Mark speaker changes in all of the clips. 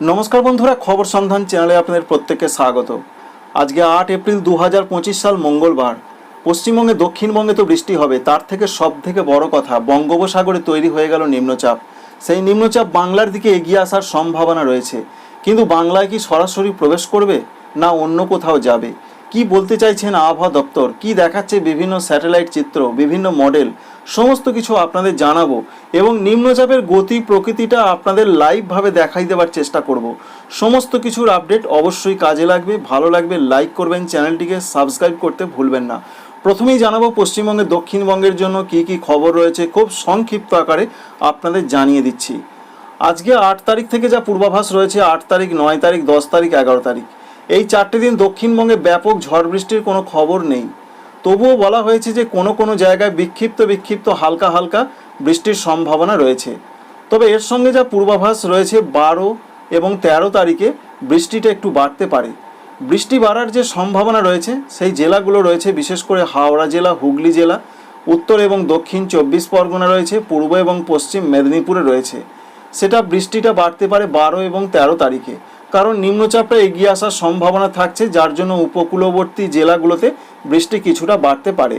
Speaker 1: নমস্কার বন্ধুরা, খবর সন্ধান চ্যানেলে আপনাদের প্রত্যেককে স্বাগত। আজকে আট এপ্রিল দু হাজার পঁচিশ সাল মঙ্গলবার। পশ্চিমবঙ্গে দক্ষিণবঙ্গে তো বৃষ্টি হবে, তার থেকে সব থেকে বড় কথা, বঙ্গোপসাগরে তৈরি হয়ে গেল নিম্নচাপ। সেই নিম্নচাপ বাংলার দিকে এগিয়ে আসার সম্ভাবনা রয়েছে। কিন্তু বাংলায় কি সরাসরি প্রবেশ করবে, না অন্য কোথাও যাবে? কি বলতে চাইছেন আবহাওয়া দপ্তর? কি দেখাচ্ছে বিভিন্ন স্যাটেলাইট চিত্র, বিভিন্ন মডেল? সমস্ত কিছু আপনাদের জানাব এবং নিম্নচাপের গতি প্রকৃতিটা আপনাদের লাইভভাবে দেখাই দেওয়ার চেষ্টা করব। সমস্ত কিছুর আপডেট অবশ্যই কাজে লাগবে। ভালো লাগবে লাইক করবেন, চ্যানেলটিকে সাবস্ক্রাইব করতে ভুলবেন না। প্রথমেই জানাব পশ্চিমবঙ্গে দক্ষিণবঙ্গের জন্য কি কি খবর রয়েছে। খুব সংক্ষিপ্ত আকারে আপনাদের জানিয়ে দিচ্ছি। আজকে আট তারিখ থেকে যা পূর্বাভাস রয়েছে, আট তারিখ, নয় তারিখ, দশ তারিখ, এগারো তারিখ। এই চারটি দিন দক্ষিণবঙ্গে ব্যাপক ঝড় বৃষ্টির কোনো খবর নেই। তবুও বলা হয়েছে যে কোনো কোনো জায়গায় বিক্ষিপ্ত বিক্ষিপ্ত হালকা হালকা বৃষ্টির সম্ভাবনা রয়েছে। তবে এর সঙ্গে যা পূর্বাভাস রয়েছে, বারো এবং তেরো তারিখে বৃষ্টিটা একটু বাড়তে পারে। বৃষ্টি বাড়ার যে সম্ভাবনা রয়েছে, সেই জেলাগুলো রয়েছে, বিশেষ করে হাওড়া জেলা, হুগলি জেলা, উত্তর এবং দক্ষিণ চব্বিশ পরগনা রয়েছে, পূর্ব এবং পশ্চিম মেদিনীপুরে রয়েছে। সেটা বৃষ্টিটা বাড়তে পারে বারো এবং তেরো তারিখে। কারণ নিম্নচাপটা এগিয়ে আসার সম্ভাবনা থাকছে, যার জন্য উপকূলবর্তী জেলাগুলোতে বৃষ্টি কিছুটা বাড়তে পারে।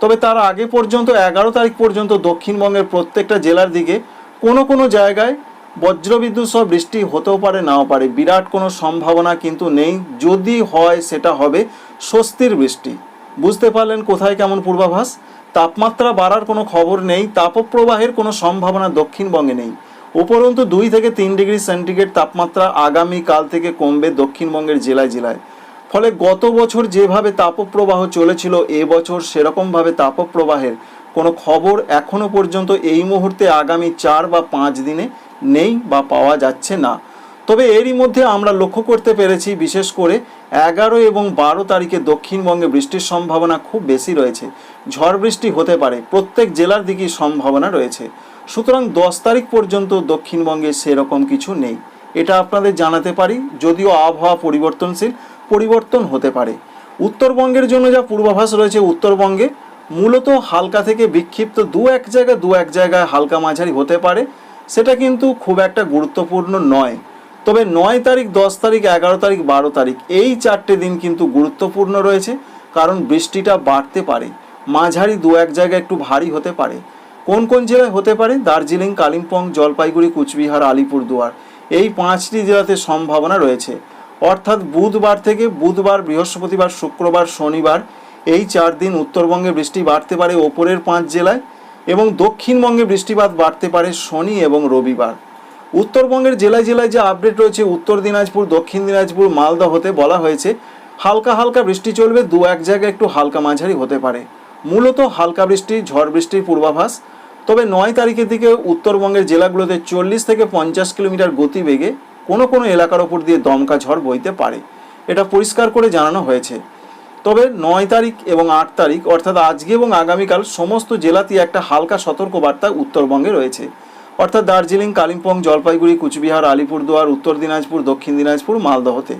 Speaker 1: তবে তার আগে পর্যন্ত, এগারো তারিখ পর্যন্ত দক্ষিণবঙ্গের প্রত্যেকটা জেলার দিকে কোনো কোনো জায়গায় বজ্রবিদ্যুৎ সহ বৃষ্টি হতেও পারে, নাও পারে। বিরাট কোনো সম্ভাবনা কিন্তু নেই। যদি হয়, সেটা হবে স্বস্তির বৃষ্টি। বুঝতে পারলেন কোথায় কেমন পূর্বাভাস? তাপমাত্রা বাড়ার কোনো খবর নেই, তাপপ্রবাহের কোনো সম্ভাবনা দক্ষিণবঙ্গে নেই। উপরন্তু দুই থেকে তিন ডিগ্রি সেন্টিগ্রেড তাপমাত্রা আগামী কাল থেকে কমবে দক্ষিণবঙ্গের জেলায় জেলায়। ফলে গত বছর যেভাবে তাপপ্রবাহ চলেছিল এবছর সেরকমভাবে তাপপ্রবাহের কোনো খবর এখনও পর্যন্ত এই মুহূর্তে আগামী চার বা পাঁচ দিনে নেই বা পাওয়া যাচ্ছে না। তবে এরই মধ্যে আমরা লক্ষ্য করতে পেরেছি, বিশেষ করে এগারো এবং বারো তারিখে দক্ষিণবঙ্গে বৃষ্টির সম্ভাবনা খুব বেশি রয়েছে। ঝড় বৃষ্টি হতে পারে, প্রত্যেক জেলার দিকেই সম্ভাবনা রয়েছে। সুতরাং দশ তারিখ পর্যন্ত দক্ষিণবঙ্গে সেরকম কিছু নেই। এটা আপনাদের জানাতে পারি, যদিও আবহাওয়া পরিবর্তনশীল, পরিবর্তন হতে পারে। উত্তরবঙ্গের জন্য যা পূর্বাভাস রয়েছে উত্তরবঙ্গে, মূলত হালকা থেকে বিক্ষিপ্ত দু এক জায়গায় দু এক জায়গায় হালকা মাঝারি হতে পারে। সেটা কিন্তু খুব একটা গুরুত্বপূর্ণ নয়। তবে নয় তারিখ, দশ তারিখ, এগারো তারিখ, বারো তারিখ, এই চারটে দিন কিন্তু গুরুত্বপূর্ণ রয়েছে, কারণ বৃষ্টিটা বাড়তে পারে। মাঝারি দু এক জায়গায় একটু ভারী হতে পারে। কোন কোন জেলায় হতে পারে? দার্জিলিং, কালিম্পং, জলপাইগুড়ি, কুচবিহার, আলিপুরদুয়ার। এই পাঁচটি জেলাতে সম্ভাবনা রয়েছে। অর্থাৎ বুধবার থেকে বুধবার, বৃহস্পতিবার, শুক্রবার, শনিবার এই চার দিন উত্তরবঙ্গে বৃষ্টি বাড়তে পারে ওপরের পাঁচ জেলায় এবং দক্ষিণবঙ্গে বৃষ্টিপাত বাড়তে পারে শনি এবং রবিবার। উত্তরবঙ্গের জেলায় জেলায় যে আপডেট রয়েছে, উত্তর দিনাজপুর, দক্ষিণ দিনাজপুর, মালদা হতে বলা হয়েছে, হালকা হালকা বৃষ্টি চলবে দু এক জায়গায় একটু হালকা মাঝারি হতে পারে। মূলত হালকা বৃষ্টি, ঝড় বৃষ্টির পূর্বাভাস। তবে নয় তারিখের দিকে উত্তরবঙ্গের জেলাগুলোতে চল্লিশ থেকে পঞ্চাশ কিলোমিটার গতিবেগে কোনো কোনো এলাকার ওপর দিয়ে দমকা ঝড় বইতে পারে। এটা পরিষ্কার করে জানানো হয়েছে। তবে নয় তারিখ এবং আট তারিখ, অর্থাৎ আজকে এবং আগামীকাল সমস্ত জেলাতেই একটা হালকা সতর্কবার্তা উত্তরবঙ্গে রয়েছে। অর্থাৎ দার্জিলিং, কালিম্পং, জলপাইগুড়ি, কুচবিহার, আলিপুরদুয়ার, উত্তর দিনাজপুর, দক্ষিণ দিনাজপুর, মালদহতে।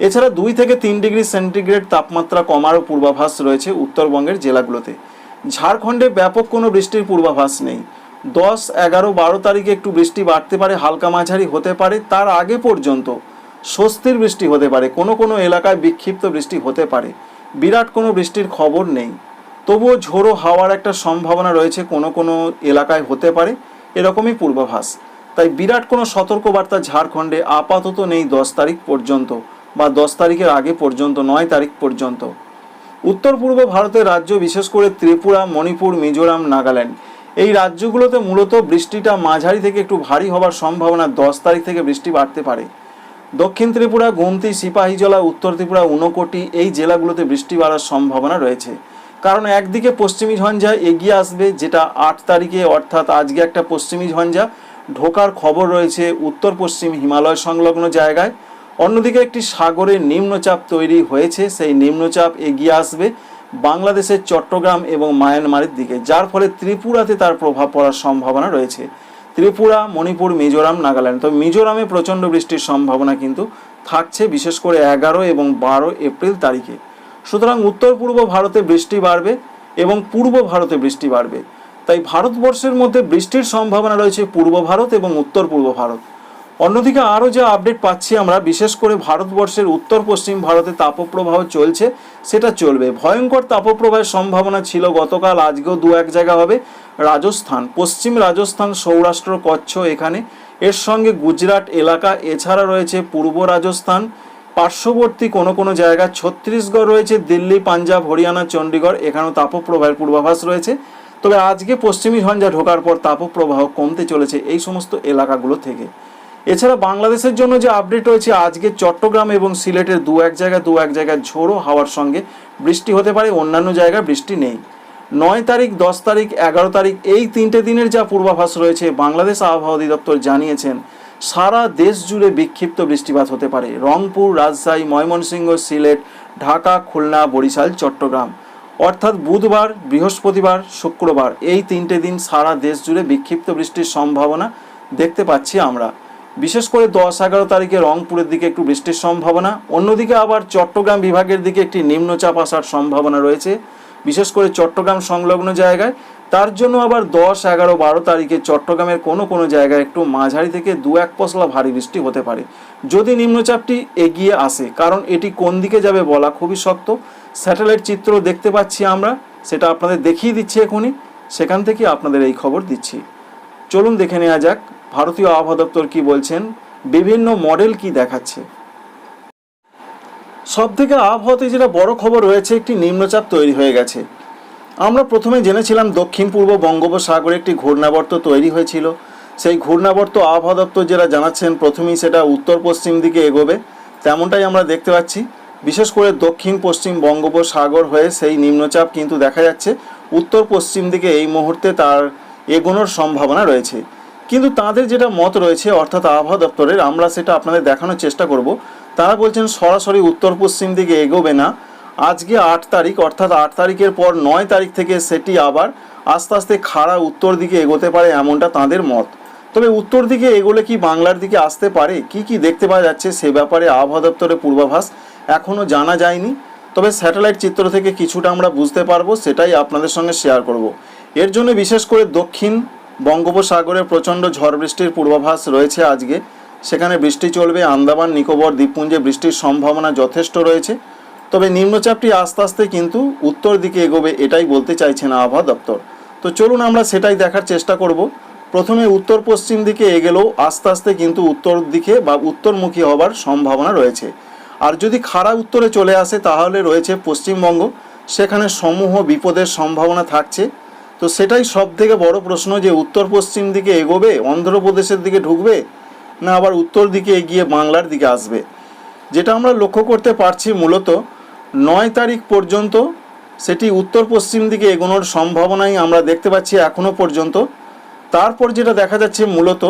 Speaker 1: এছাড়া দুই থেকে তিন ডিগ্রি সেন্টিগ্রেড তাপমাত্রা কমারও পূর্বাভাস রয়েছে উত্তরবঙ্গের জেলাগুলোতে। ঝাড়খণ্ডে ব্যাপক কোনো বৃষ্টির পূর্বাভাস নেই। দশ, এগারো, বারো তারিখে একটু বৃষ্টি বাড়তে পারে, হালকা মাঝারি হতে পারে, তার আগে পর্যন্ত স্বস্তির বৃষ্টি হতে পারে, কোনো কোনো এলাকায় বিক্ষিপ্ত বৃষ্টি হতে পারে। বিরাট কোনো বৃষ্টির খবর নেই। তবুও ঝোড়ো হাওয়ার একটা সম্ভাবনা রয়েছে, কোনো কোনো এলাকায় হতে পারে, এরকমই পূর্বাভাস। তাই বিরাট কোনো সতর্কবার্তা ঝাড়খণ্ডে আপাতত নেই দশ তারিখ পর্যন্ত। বা দশ তারিখের আগে পর্যন্ত, নয় তারিখ পর্যন্ত। উত্তর পূর্ব ভারতের রাজ্য, বিশেষ করে ত্রিপুরা, মণিপুর, মিজোরাম, নাগাল্যান্ড। এই রাজ্যগুলোতে মূলত বৃষ্টিটা মাঝারি থেকে একটু ভারী হবার সম্ভাবনা দশ তারিখ থেকে বৃষ্টি বাড়তে পারে। দক্ষিণ ত্রিপুরা, গুমতি, সিপাহীজলা, উত্তর ত্রিপুরা, উনকোটি এই জেলাগুলোতে বৃষ্টি বাড়ার সম্ভাবনা রয়েছে। কারণ একদিকে পশ্চিমী ঝঞ্ঝা এগিয়ে আসবে, যেটা আট তারিখে, অর্থাৎ আজকে একটা পশ্চিমী ঝঞ্ঝা। ঢোকার খবর রয়েছে উত্তর পশ্চিম হিমালয় সংলগ্ন জায়গায়। অন্যদিকে একটি সাগরের নিম্নচাপ তৈরি হয়েছে, সেই নিম্নচাপ এগিয়ে আসবে বাংলাদেশের চট্টগ্রাম এবং মায়ানমারের দিকে, যার ফলে ত্রিপুরাতে তার প্রভাব পড়ার সম্ভাবনা রয়েছে। ত্রিপুরা, মণিপুর, মিজোরাম, নাগাল্যান্ড, তবে মিজোরামে প্রচণ্ড বৃষ্টির সম্ভাবনা কিন্তু থাকছে, বিশেষ করে এগারো এবং বারো এপ্রিল তারিখে। সুতরাং উত্তর পূর্ব ভারতে বৃষ্টি বাড়বে এবং পূর্ব ভারতে বৃষ্টি বাড়বে। তাই ভারতবর্ষের মধ্যে বৃষ্টির সম্ভাবনা রয়েছে পূর্ব ভারত এবং উত্তর পূর্ব ভারত। অন্যদিকে আরও যে আপডেট পাচ্ছি আমরা, বিশেষ করে ভারতবর্ষের উত্তর পশ্চিম ভারতে তাপপ্রবাহ চলছে, সেটা চলবে। ভয়ঙ্কর তাপপ্রবাহের সম্ভাবনা ছিল গতকাল, আজকেও দু এক জায়গা হবে। রাজস্থান, পশ্চিম রাজস্থান, সৌরাষ্ট্র, কচ্ছ এখানে। এর সঙ্গে গুজরাট এলাকা, এছাড়া রয়েছে পূর্ব রাজস্থান। পার্শ্ববর্তী কোনো কোনো জায়গা, ছত্তিশগড় রয়েছে, দিল্লি, পাঞ্জাব, হরিয়ানা, চণ্ডীগড়, এখানেও তাপপ্রবাহের পূর্বাভাস রয়েছে। তবে আজকে পশ্চিমী ঝঞ্ঝা ঢোকার পর তাপপ্রবাহ কমতে চলেছে এই সমস্ত এলাকাগুলো থেকে। এছাড়া বাংলাদেশের জন্য যে আপডেট রয়েছে, আজকে চট্টগ্রাম এবং সিলেটের দু এক জায়গায় দু এক জায়গায় ঝোড়ো হাওয়ার সঙ্গে বৃষ্টি হতে পারে, অন্যান্য জায়গায় বৃষ্টি নেই। নয় তারিখ, দশ তারিখ, এগারো তারিখ, এই তিনটে দিনের যা পূর্বাভাস রয়েছে, বাংলাদেশ আবহাওয়া অধিদপ্তর জানিয়েছেন, সারা দেশ জুড়ে বিক্ষিপ্ত বৃষ্টিপাত হতে পারে। রংপুর, রাজশাহী, ময়মনসিংহ, সিলেট, ঢাকা, খুলনা, বরিশাল, চট্টগ্রাম। অর্থাৎ বুধবার, বৃহস্পতিবার, শুক্রবার, এই তিনটে দিন সারা দেশ জুড়ে বিক্ষিপ্ত বৃষ্টির সম্ভাবনা দেখতে পাচ্ছি আমরা। বিশেষ করে দশ এগারো তারিখে রংপুরের দিকে একটু বৃষ্টির সম্ভাবনা, অন্যদিকে আবার চট্টগ্রাম বিভাগের দিকে একটি নিম্নচাপ আসার সম্ভাবনা রয়েছে, বিশেষ করে চট্টগ্রাম সংলগ্ন জায়গায়। তার জন্য আবার দশ এগারো বারো তারিখে চট্টগ্রামের কোনো কোনো জায়গায় একটু মাঝারি থেকে দু এক পশলা ভারী বৃষ্টি হতে পারে। যদি নিম্নচাপটি এগিয়ে আসে, কারণ এটি কোন দিকে যাবে বলা খুবই শক্ত, স্যাটেলাইট চিত্র দেখতে পাচ্ছি আমরা, সেটা আপনাদের দেখিয়ে দিচ্ছি এখনই, সেখান থেকে আপনাদের এই খবর দিচ্ছি। চলুন দেখে নেওয়া যাক ভারতীয় আবহাওয়া দপ্তর কি বলছেন? বিভিন্ন মডেল কি দেখাচ্ছে? সব থেকে আবহাওয়াতে যেটা বড় খবর রয়েছে, একটি নিম্নচাপ তৈরি হয়ে গেছে। আমরা প্রথমে জেনেছিলাম দক্ষিণ পূর্ব বঙ্গোপসাগরে একটি ঘূর্ণাবর্ত তৈরি হয়েছিল। সেই ঘূর্ণাবর্ত আবহাওয়া দপ্তর যেটা জানাচ্ছেন, প্রথমেই সেটা উত্তর পশ্চিম দিকে এগোবে। তেমনটাই আমরা দেখতে পাচ্ছি। বিশেষ করে দক্ষিণ পশ্চিম বঙ্গোপসাগর হয়ে সেই নিম্নচাপ কিন্তু দেখা যাচ্ছে। উত্তর পশ্চিম দিকে এই মুহূর্তে তার এগোনোর সম্ভাবনা রয়েছে। কিন্তু তাদের যেটা মত রয়েছে, অর্থাৎ আবহাওয়া দপ্তরের, আমরা সেটা আপনাদের দেখানোর চেষ্টা করব। তারা বলছেন, সরাসরি উত্তর পশ্চিম দিকে এগোবে না। আজকে আট তারিখ, অর্থাৎ আট তারিখের পর নয় তারিখ থেকে সেটি আবার আস্তে আস্তে খাড়া উত্তর দিকে এগোতে পারে এমনটা তাদের মত। তবে উত্তর দিকে এগোলে কি বাংলার দিকে আসতে পারে? কি কি দেখতে পাওয়া যাচ্ছে সে ব্যাপারে আবহাওয়া দপ্তরের পূর্বাভাস এখনও জানা যায়নি। তবে স্যাটেলাইট চিত্র থেকে কিছুটা আমরা বুঝতে পারব, সেটাই আপনাদের সঙ্গে শেয়ার করব। এর জন্য বিশেষ করে দক্ষিণ বঙ্গোপসাগরে প্রচণ্ড ঝড় বৃষ্টির পূর্বাভাস রয়েছে আজকে। সেখানে বৃষ্টি চলবে, আন্দামান, নিকোবর, দ্বীপপুঞ্জে বৃষ্টির সম্ভাবনা যথেষ্ট রয়েছে। তবে নিম্নচাপটি আস্তে আস্তে কিন্তু উত্তর দিকে এগোবে এটাই বলতে চাইছেন আবহাওয়া দপ্তর। তো চলুন আমরা সেটাই দেখার চেষ্টা করব। প্রথমে উত্তর পশ্চিম দিকে এগেলেও আস্তে আস্তে কিন্তু উত্তর দিকে বা উত্তরমুখী হবার সম্ভাবনা রয়েছে। আর যদি খাড়া উত্তরে চলে আসে তাহলে রয়েছে পশ্চিমবঙ্গ। সেখানে সমূহ বিপদের সম্ভাবনা থাকছে। তো সেটাই সব থেকে বড় প্রশ্ন যে উত্তর পশ্চিম দিকে এগোবে, অন্ধ্রপ্রদেশের দিকে ঢুকবে, না আবার উত্তর দিকে এগিয়ে বাংলার দিকে আসবে? যেটা আমরা লক্ষ্য করতে পারছি মূলত, নয় তারিখ পর্যন্ত সেটি উত্তর পশ্চিম দিকে এগোনোর সম্ভাবনাই আমরা দেখতে পাচ্ছি এখনও পর্যন্ত। তারপর যেটা দেখা যাচ্ছে মূলত,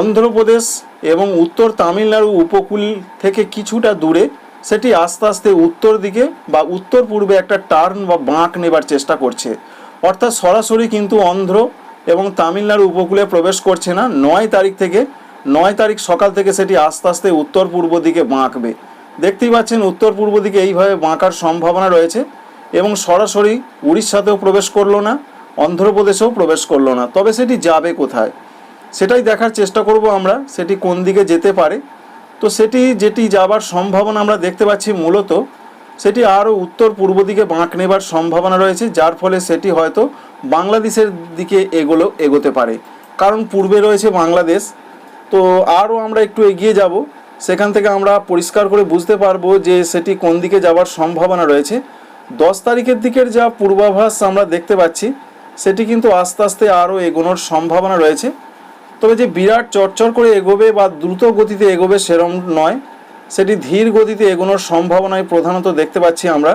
Speaker 1: অন্ধ্রপ্রদেশ এবং উত্তর তামিলনাড়ু উপকূল থেকে কিছুটা দূরে সেটি আস্তে আস্তে উত্তর দিকে বা উত্তর পূর্বে একটা টার্ন বা বাঁক নেবার চেষ্টা করছে। অর্থাৎ সরাসরি কিন্তু অন্ধ্র এবং তামিলনাড়ু উপকূলে প্রবেশ করছে না। নয় তারিখ থেকে, নয় তারিখ সকাল থেকে সেটি আস্তে আস্তে উত্তর পূর্ব দিকে বাঁকবে। দেখতেই পাচ্ছেন উত্তর পূর্ব দিকে এইভাবে বাঁকার সম্ভাবনা রয়েছে এবং সরাসরি উড়িষ্যাতেও প্রবেশ করল না, অন্ধ্রপ্রদেশেও প্রবেশ করল না। তবে সেটি যাবে কোথায়? সেটাই দেখার চেষ্টা করব আমরা, সেটি কোন দিকে যেতে পারে। তো সেটি, যেটি যাবার সম্ভাবনা আমরা দেখতে পাচ্ছি মূলত সেটি আরও উত্তর পূর্ব দিকে বাঁক নেবার সম্ভাবনা রয়েছে, যার ফলে সেটি হয়তো বাংলাদেশের দিকে এগোলো এগোতে পারে। কারণ পূর্বে রয়েছে বাংলাদেশ। তো আরও আমরা একটু এগিয়ে যাব। সেখান থেকে আমরা পরিষ্কার করে বুঝতে পারব যে সেটি কোন দিকে যাওয়ার সম্ভাবনা রয়েছে। দশ তারিখের দিকের যা পূর্বাভাস আমরা দেখতে পাচ্ছি, সেটি কিন্তু আস্তে আস্তে আরও এগোনোর সম্ভাবনা রয়েছে। তবে যে বিরাট চরচর করে এগোবে বা দ্রুত গতিতে এগোবে সেরম নয়। সেটি ধীর গতিতে এগোনোর সম্ভাবনায় প্রধানত দেখতে পাচ্ছি আমরা।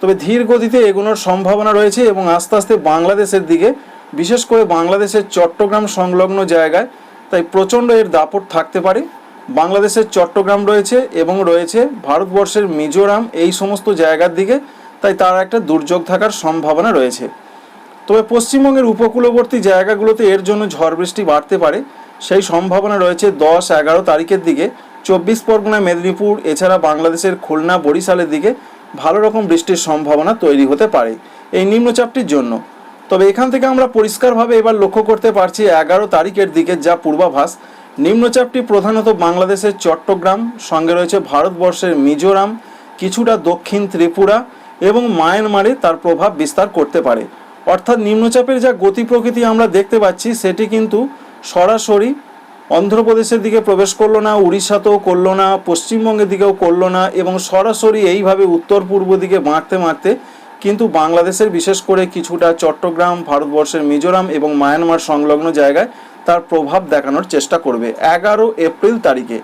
Speaker 1: তবে ধীর গতিতে এগোনোর সম্ভাবনা রয়েছে এবং আস্তে আস্তে বাংলাদেশের দিকে, বিশেষ করে বাংলাদেশের চট্টগ্রাম সংলগ্ন জায়গায়, তাই প্রচণ্ড এর দাপট থাকতে পারে। বাংলাদেশের চট্টগ্রাম রয়েছে এবং রয়েছে ভারতবর্ষের মিজোরাম এই সমস্ত জায়গার দিকে, তাই তার একটা দুর্যোগ থাকার সম্ভাবনা রয়েছে। তবে পশ্চিমবঙ্গের উপকূলবর্তী জায়গাগুলোতে এর জন্য ঝড় বৃষ্টি বাড়তে পারে। সেই সম্ভাবনা রয়েছে দশ এগারো তারিখের দিকে। চব্বিশ পরগনা, মেদিনীপুর, এছাড়া বাংলাদেশের খুলনা, বরিশালের দিকে ভালো রকম বৃষ্টির সম্ভাবনা তৈরি হতে পারে এই নিম্নচাপটির জন্য। তবে এখান থেকে আমরা পরিষ্কারভাবে এবার লক্ষ্য করতে পারছি এগারো তারিখের দিকে যা পূর্বাভাস। নিম্নচাপটি প্রধানত বাংলাদেশের চট্টগ্রাম, সঙ্গে রয়েছে ভারতবর্ষের মিজোরাম, কিছুটা দক্ষিণ ত্রিপুরা এবং মায়ানমারে তার প্রভাব বিস্তার করতে পারে। অর্থাৎ নিম্নচাপের যা গতি প্রকৃতি আমরা দেখতে পাচ্ছি, সেটি কিন্তু সরাসরি অন্ধ্রপ্রদেশের দিকে প্রবেশ করল না, উড়িষ্যাতেও করল না, পশ্চিমবঙ্গের দিকেও করল না এবং সরাসরি এইভাবে উত্তর পূর্ব দিকে বাঁকতে বাঁকতে কিন্তু বাংলাদেশের বিশেষ করে কিছুটা চট্টগ্রাম, ভারতবর্ষের মিজোরাম এবং মায়ানমার সংলগ্ন জায়গায় তার প্রভাব দেখানোর চেষ্টা করবে এগারো এপ্রিল তারিখে।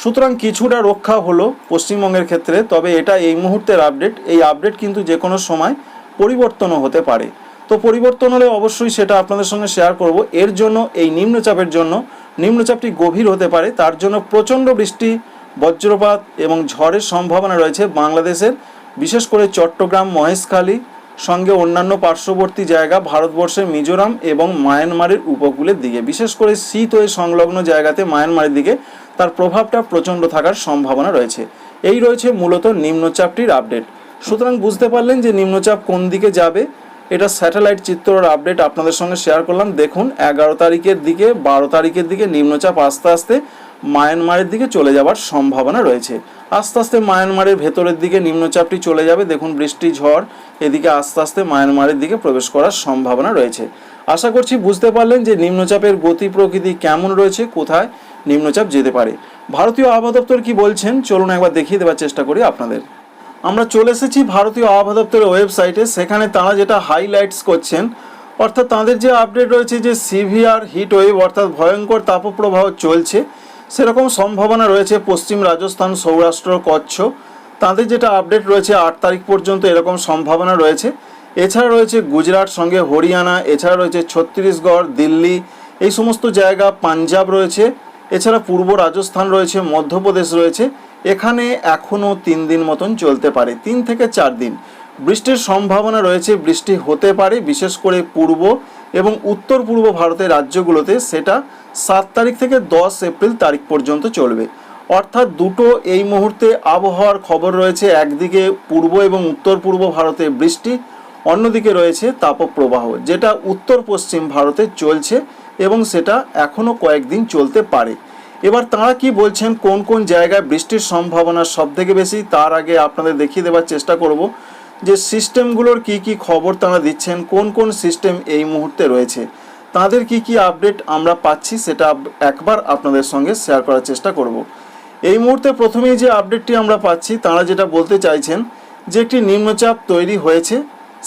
Speaker 1: সুতরাং কিছুটা রক্ষা হলো পশ্চিমবঙ্গের ক্ষেত্রে, তবে এটা এই মুহূর্তের আপডেট এই আপডেট কিন্তু যে কোনো সময় পরিবর্তনও হতে পারে। তো পরিবর্তন হলে অবশ্যই সেটা আপনাদের সঙ্গে শেয়ার করব। এর জন্য, এই নিম্নচাপের জন্য, নিম্নচাপটি গভীর হতে পারে, তার জন্য প্রচণ্ড বৃষ্টি, বজ্রপাত এবং ঝড়ের সম্ভাবনা রয়েছে বাংলাদেশের। বিশেষ করে চট্টগ্রাম, মহেশখালী সঙ্গে অন্যান্য পার্শ্ববর্তী জায়গা, ভারতবর্ষের মিজোরাম এবং মায়ানমারের উপকূলের দিকে। বিশেষ করে শীত হয়ে সংলগ্ন জায়গাতে মায়ানমারের দিকে তার প্রভাবটা প্রচণ্ড থাকার সম্ভাবনা রয়েছে। এই রয়েছে মূলত নিম্নচাপটির আপডেট সুতরাং বুঝতে পারলেন যে নিম্নচাপ কোন দিকে যাবে এটা স্যাটেলাইট চিত্রর আপডেট আপনাদের সঙ্গে শেয়ার করলাম। দেখুন, এগারো তারিখের দিকে, বারো তারিখের দিকে নিম্নচাপ আস্তে আস্তে মায়ানমারের দিকে চলে যাওয়ার সম্ভাবনা রয়েছে। আস্তে আস্তে মায়ানমারের ভেতরের দিকে নিম্নচাপটি চলে যাবে। দেখুন, বৃষ্টি, ঝড়, এদিকে আস্তে আস্তে মায়ানমারের দিকে প্রবেশ করার সম্ভাবনা রয়েছে। আশা করছি বুঝতে পারলেন যে নিম্নচাপের গতি প্রকৃতি কেমন রয়েছে, কোথায় নিম্নচাপ যেতে পারে। ভারতীয় আবহাওয়া দপ্তর কি বলছেন, চলুন একবার দেখিয়ে দেওয়ার চেষ্টা করি আপনাদের। আমরা চলে এসেছি ভারতীয় আবহাওয়া দপ্তরের ওয়েবসাইটে, সেখানে তারা যেটা হাইলাইটস করছেন, অর্থাৎ তাদের যে আপডেট রয়েছে যে সিভিআর হিট ওয়েভ অর্থাৎ ভয়ঙ্কর তাপপ্রবাহ চলছে, সেরকম সম্ভাবনা রয়েছে পশ্চিম রাজস্থান, সৌরাষ্ট্র, কচ্ছ। তাদের যেটা আপডেট রয়েছে আট তারিখ পর্যন্ত এরকম সম্ভাবনা রয়েছে। এছাড়া রয়েছে গুজরাট সঙ্গে হরিয়ানা, এছাড়া রয়েছে ছত্তিশগড়, দিল্লি, এই সমস্ত জায়গা, পাঞ্জাব রয়েছে। এছাড়া পূর্ব রাজস্থান রয়েছে, মধ্যপ্রদেশ রয়েছে। এখানে এখনও তিন দিন মতন চলতে পারে, তিন থেকে চার দিন। বৃষ্টির সম্ভাবনা রয়েছে, বৃষ্টি হতে পারে, বিশেষ করে পূর্ব এবং উত্তর পূর্ব ভারতের রাজ্যগুলোতে সেটা সাত তারিখ থেকে দশ এপ্রিল তারিখ পর্যন্ত চলবে। অর্থাৎ দুটো এই মুহূর্তে আবহাওয়ার খবর রয়েছে, একদিকে পূর্ব এবং উত্তর পূর্ব ভারতে বৃষ্টি, অন্যদিকে রয়েছে তাপপ্রবাহ, যেটা উত্তর পশ্চিম ভারতে চলছে এবং সেটা এখনও কয়েকদিন চলতে পারে। এবার তাঁরা কি বলছেন, কোন কোন জায়গায় বৃষ্টির সম্ভাবনা সব থেকে বেশি, তার আগে আপনাদের দেখিয়ে দেওয়ার চেষ্টা করব যে সিস্টেমগুলোর কি কি খবর তারা দিচ্ছেন, কোন কোন সিস্টেম এই মুহূর্তে রয়েছে। তাদের কি কি আপডেট আমরা পাচ্ছি সেটা একবার আপনাদের সঙ্গে শেয়ার করার চেষ্টা করব। এই মুহূর্তে প্রথমেই যে আপডেটটি আমরা পাচ্ছি, তারা যেটা বলতে চাইছেন যে একটি নিম্নচাপ তৈরি হয়েছে।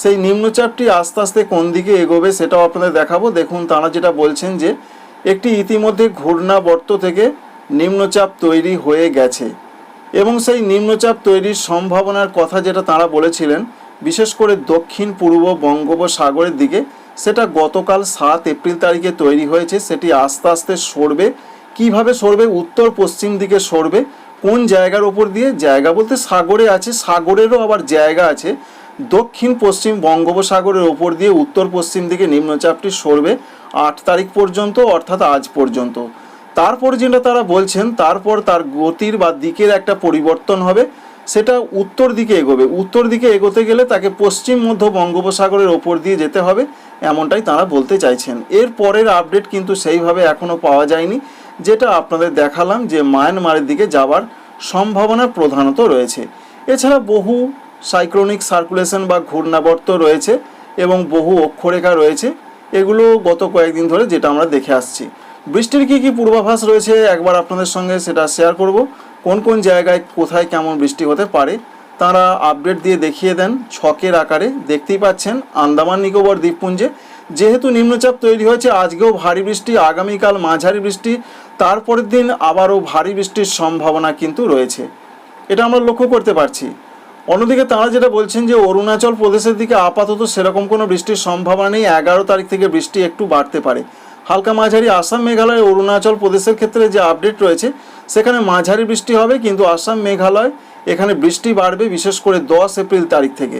Speaker 1: সেই নিম্নচাপটি আস্তে আস্তে কোন দিকে এগোবে সেটাও আপনাদের দেখাবো। দেখুন, তারা যেটা বলছেন যে একটি ইতিমধ্যে ঘূর্ণাবর্ত থেকে নিম্নচাপ তৈরি হয়ে গেছে। এবং সেই নিম্নচাপ তৈরির সম্ভাবনার কথা যেটা তারা বলেছিলেন, বিশেষ করে দক্ষিণ পূর্ব বঙ্গোপসাগরের দিকে, সেটা গতকাল সাত এপ্রিল তারিখে তৈরি হয়েছে, সেটি আস্তে আস্তে সরবে। কীভাবে সরবে? উত্তর পশ্চিম দিকে সরবে। কোন জায়গার ওপর দিয়ে? জায়গা বলতে সাগরে আছে, সাগরেরও আবার জায়গা আছে। দক্ষিণ পশ্চিম বঙ্গোপসাগরের ওপর দিয়ে উত্তর পশ্চিম দিকে নিম্নচাপটি সরবে আট তারিখ পর্যন্ত, অর্থাৎ আজ পর্যন্ত। তারপর যেটা তারা বলছেন, তারপর তার গতির বা দিকের একটা পরিবর্তন হবে, সেটা উত্তর দিকে এগোবে। উত্তর দিকে এগোতে গেলে তাকে পশ্চিম মধ্য বঙ্গোপসাগরের ওপর দিয়ে যেতে হবে, এমনটাই তারা বলতে চাইছেন। এর পরের আপডেট কিন্তু সেইভাবে এখনও পাওয়া যায়নি, যেটা আপনাদের দেখালাম যে মায়ানমারের দিকে যাওয়ার সম্ভাবনা প্রধানত রয়েছে। এছাড়া বহু সাইক্লোনিক সার্কুলেশন বা ঘূর্ণাবর্ত রয়েছে এবং বহু অক্ষরেখা রয়েছে। এগুলো গত কয়েকদিন ধরে যেটা আমরা দেখে আসছি। বৃষ্টির কী কী পূর্বাভাস রয়েছে একবার আপনাদের সঙ্গে সেটা শেয়ার করব। কোন কোন জায়গায় কোথায় কেমন বৃষ্টি হতে পারে তারা আপডেট দিয়ে দেখিয়ে দেন। ছকের আকারে দেখতেই পাচ্ছেন আন্দামান নিকোবর দ্বীপপুঞ্জে। যেহেতু নিম্নচাপ তৈরি হয়েছে, আজকেও ভারী বৃষ্টি, আগামীকাল মাঝারি বৃষ্টি, তারপরের দিন আবারও ভারী বৃষ্টির সম্ভাবনা কিন্তু রয়েছে। এটা আমরা লক্ষ্য করতে পারছি। অন্যদিকে তারা যেটা বলছেন যে অরুণাচল প্রদেশের দিকে আপাতত সেরকম কোনো বৃষ্টির সম্ভাবনা নেই। এগারো তারিখ থেকে বৃষ্টি একটু বাড়তে পারে। হালকা মাঝারি আসাম, মেঘালয়, অরুণাচল প্রদেশের ক্ষেত্রে যে আপডেট রয়েছে, সেখানে মাঝারি বৃষ্টি হবে, কিন্তু আসাম, মেঘালয়, এখানে বৃষ্টি বাড়বে বিশেষ করে দশ এপ্রিল তারিখ থেকে।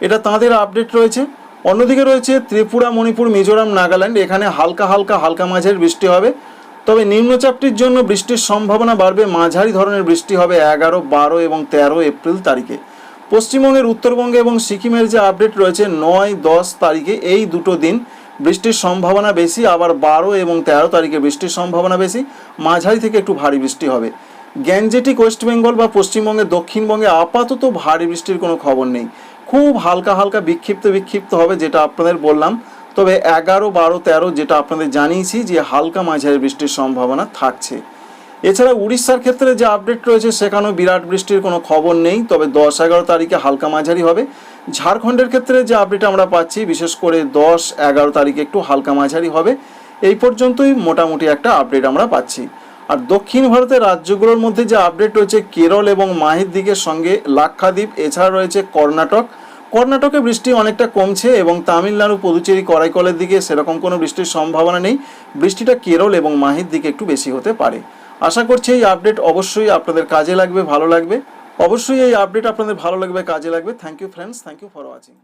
Speaker 1: এটা তাঁদের আপডেট রয়েছে। অন্যদিকে রয়েছে ত্রিপুরা, মণিপুর, মিজোরাম, নাগাল্যান্ড। এখানে হালকা হালকা হালকা মাঝারি বৃষ্টি হবে। তবে নিম্নচাপটির জন্য বৃষ্টির সম্ভাবনা বাড়বে। মাঝারি ধরনের বৃষ্টি হবে এগারো, বারো এবং তেরো এপ্রিল তারিখে। পশ্চিমবঙ্গের উত্তরবঙ্গে এবং সিকিমের যে আপডেট রয়েছে, নয়, দশ তারিখে এই দুটো দিন বৃষ্টির সম্ভাবনা বেশি, আবার বারো এবং তেরো তারিখে বৃষ্টির সম্ভাবনা বেশি। মাঝারি থেকে একটু ভারী বৃষ্টি হবে। গ্যাঞ্জেটিক ওয়েস্ট বেঙ্গল বা পশ্চিমবঙ্গের দক্ষিণবঙ্গে আপাতত ভারী বৃষ্টির কোনো খবর নেই। খুব হালকা হালকা বিক্ষিপ্ত বিক্ষিপ্ত হবে, যেটা আপনাদের বললাম। তবে এগারো, বারো, তেরো যেটা আপনাদের জানিয়েছি যে হালকা মাঝারি বৃষ্টির সম্ভাবনা থাকছে। এছাড়া উড়িষ্যার ক্ষেত্রে যে আপডেট রয়েছে, সেখানেও বিরাট বৃষ্টির কোনো খবর নেই। তবে দশ এগারো তারিখে হালকা মাঝারি হবে। ঝাড়খণ্ডের ক্ষেত্রে যে আপডেট আমরা পাচ্ছি, বিশেষ করে দশ এগারো তারিখে একটু হালকা মাঝারি হবে। এই পর্যন্তই মোটামুটি একটা আপডেট আমরা পাচ্ছি। আর দক্ষিণ ভারতের রাজ্যগুলোর মধ্যে যে আপডেট রয়েছে, কেরল এবং মাহির দিকের সঙ্গে লাক্ষাদ্বীপ, এছাড়া রয়েছে কর্ণাটক। কর্ণাটকে বৃষ্টি অনেকটা কমছে এবং তামিলনাড়ু, পুদুচেরি, করাইকলের দিকে সেরকম কোনো বৃষ্টির সম্ভাবনা নেই। বৃষ্টিটা কেরল এবং মাহির দিকে একটু বেশি হতে পারে। আশা করছি এই আপডেট অবশ্যই আপনাদের কাজে লাগবে, ভালো লাগবে। অবশ্যই এই আপডেট আপনাদের ভালো লাগবে, কাজে লাগবে। Thank you friends thank you for watching